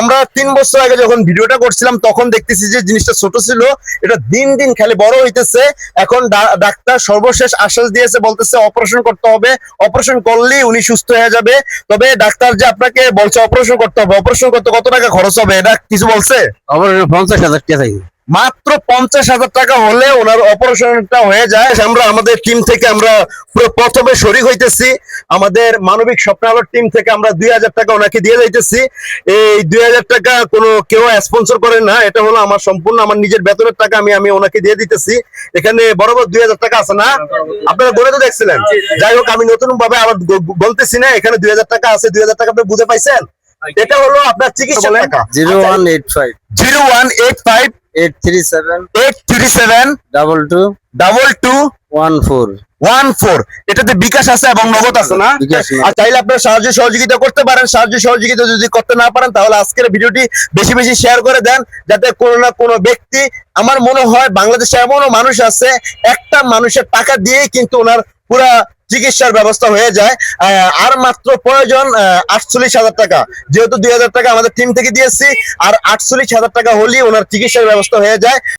আমরা তিন বছর আগে যখন ভিডিওটা করছিলাম, তখন দেখতেছি যে জিনিসটা ছোট ছিল, এটা দিন দিন খালি বড় হইতেছে। এখন ডাক্তার সর্বশেষ আশ্বাস দিয়েছে, বলতেছে অপারেশন করতে হবে। অপারেশন করলেই উনি সুস্থ হয়ে যাবে। তবে ডাক্তার যে আপনাকে বলছে, অপারেশন করতে হবে, অপারেশন করতে কত টাকা খরচ হবে? এটা কিছু বলছে? অপারেশন পঞ্চাশ হাজার টাকা মাত্র পঞ্চাশ হাজার টাকা হলে ওনার অপারেশনটা হয়ে যায়। আমরা আমাদের টিম থেকে আমরা পুরো প্রথমে শরিক হইতেছি। আমাদের মানবিক স্বপ্নালোর টিম থেকে আমরা দুই হাজার টাকা ওনাকে দিয়ে যাইতেছি। এই দুই হাজার টাকা কোনো কেউ স্পন্সর করে না। এটা হলো আমার সম্পূর্ণ আমার নিজের বেতনের টাকা আমি আমি ওনাকে দিয়ে দিতেছি। এখানে বরাবর দুই হাজার টাকা আছে না? আপনারা গড়ে তো দেখছিলেন। যাই হোক আমি নতুন ভাবে আবার বলতেছি না এখানে দুই হাজার টাকা আছে দুই হাজার টাকা আপনি বুঝে পাইছেন? এটা হলো আপনার চিকিৎসা টাকা। Zero one eight five. Zero one eight five eight three seven eight three seven double two double two one four one four এটাতে বিকাশ আছে এবং নগদ আছে না? আর চাইলে আপনারা সাহায্য সহযোগিতা করতে পারেন। সাহায্য সহযোগিতা যদি করতে না পারেন তাহলে আজকের ভিডিওটি বেশি বেশি শেয়ার করে দেন যাতে কোনো না কোনো ব্যক্তি আমার মনে হয় বাংলাদেশে এমনও মানুষ আছে একটা মানুষের টাকা দিয়েই কিন্তু ওনার পুরা চিকিৎসার ব্যবস্থা হয়ে যায়। আর মাত্র প্রয়োজন আটচল্লিশ হাজার টাকা। যেহেতু দুই হাজার টাকা আমাদের টিম থেকে দিয়েছি, আর আটচল্লিশ হাজার টাকা হলেই ওনার চিকিৎসার ব্যবস্থা হয়ে যায়।